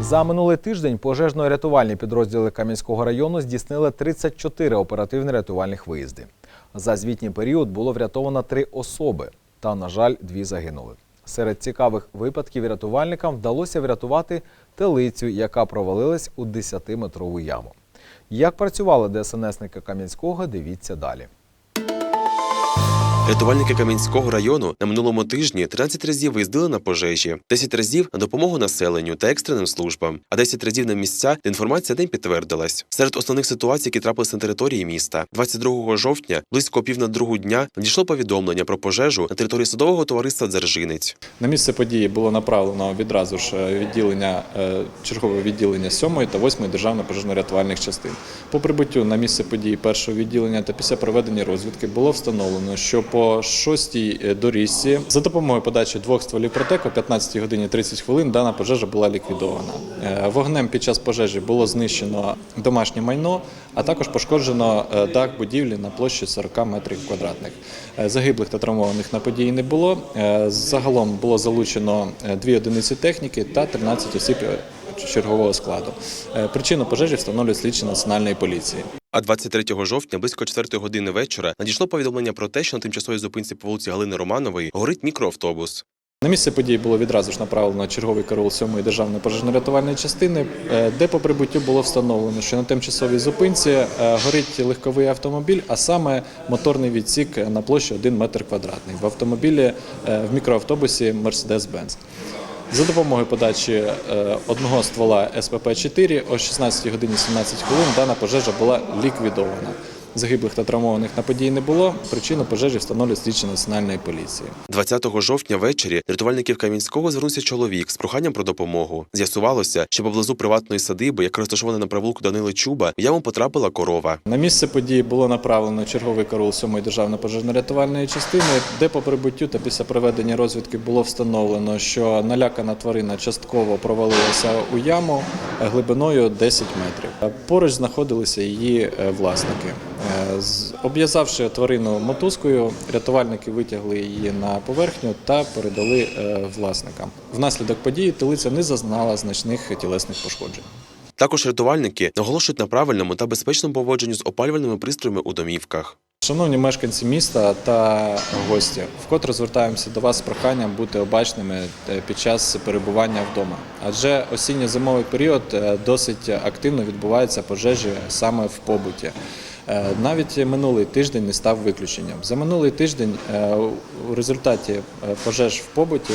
За минулий тиждень пожежно-рятувальні підрозділи Кам'янського району здійснили 34 оперативно-рятувальних виїзди. За звітній період було врятовано три особи, та, на жаль, дві загинули. Серед цікавих випадків рятувальникам вдалося врятувати телицю, яка провалилась у 10-метрову яму. Як працювали ДСНСники Кам'янського, дивіться далі. Рятувальники Кам'янського району на минулому тижні 13 разів виїздили на пожежі, 10 разів на допомогу населенню та екстреним службам, а 10 разів на місця, де інформація не підтвердилась. Серед основних ситуацій, які трапилися на території міста, 22 жовтня, близько пів на другу дня, надійшло повідомлення про пожежу на території садового товариства Дзержинець. На місце події було направлено відразу ж е, відділення е, чергове відділення 7 та 8 державно-пожежно-рятувальних частин. По прибуттю на місце події першого відділення та після проведення розвідки було встановлено, що по шостій е, доріжці за допомогою подачі двох стволів протеку о 15 годині 30 хвилин дана пожежа була ліквідована. Е, Вогнем під час пожежі було знищено домашнє майно, а також пошкоджено е, дах будівлі на площі 40 метрів квадратних. Загиблих та травмованих на події не було. Загалом було залучено дві одиниці техніки та 13 осіб чергового складу. Причину пожежі встановлюють слідчі національної поліції. А 23 жовтня, близько 4 години вечора, надійшло повідомлення про те, що на тимчасовій зупинці по вулиці Галини Романової горить мікроавтобус. На місце події було відразу ж направлено черговий караул 7-ї державної пожежно-рятувальної частини, е, де по прибуттю було встановлено, що на тимчасовій зупинці е, горить легковий автомобіль, а саме моторний відсік на площі 1 метр квадратний. В автомобілі е, в мікроавтобусі Mercedes-Benz. За допомогою подачі е, одного ствола СПП-4 о 16 годині 17 хвилин дана пожежа була ліквідована. Загиблих та травмованих на події не було. Причину пожежі встановлюють слідчі національної поліції. 20 жовтня ввечері рятувальників Кам'янського звернувся чоловік з проханням про допомогу. З'ясувалося, що поблизу приватної садиби, яка розташована на провулку Данили Чуба, в яму потрапила корова. На місце події було направлено черговий караул 7-ї державної пожежно-рятувальної частини, де по прибуттю та після проведення розвідки було встановлено, що налякана тварина частково провалилася у яму глибиною 10 метрів. Поруч знаходилися її е, власники. Е, Обв'язавши тварину мотузкою, рятувальники витягли її на поверхню та передали е, власникам. Внаслідок події телиця не зазнала значних тілесних пошкоджень. Також рятувальники наголошують на правильному та безпечному поводженню з опалювальними пристроями у домівках. Шановні мешканці міста та гості, вкотре звертаємося до вас з проханням бути обачними е, під час перебування вдома. Адже осінньо-зимовий період е, досить активно відбуваються пожежі саме в побуті. Е, Навіть минулий тиждень не став виключенням. За минулий тиждень е, у результаті е, пожеж в побуті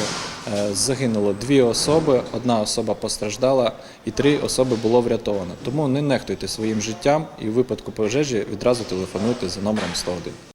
загинуло дві особи, одна особа постраждала і три особи було врятовано. Тому не нехтуйте своїм життям і в випадку пожежі відразу телефонуйте за номером 101.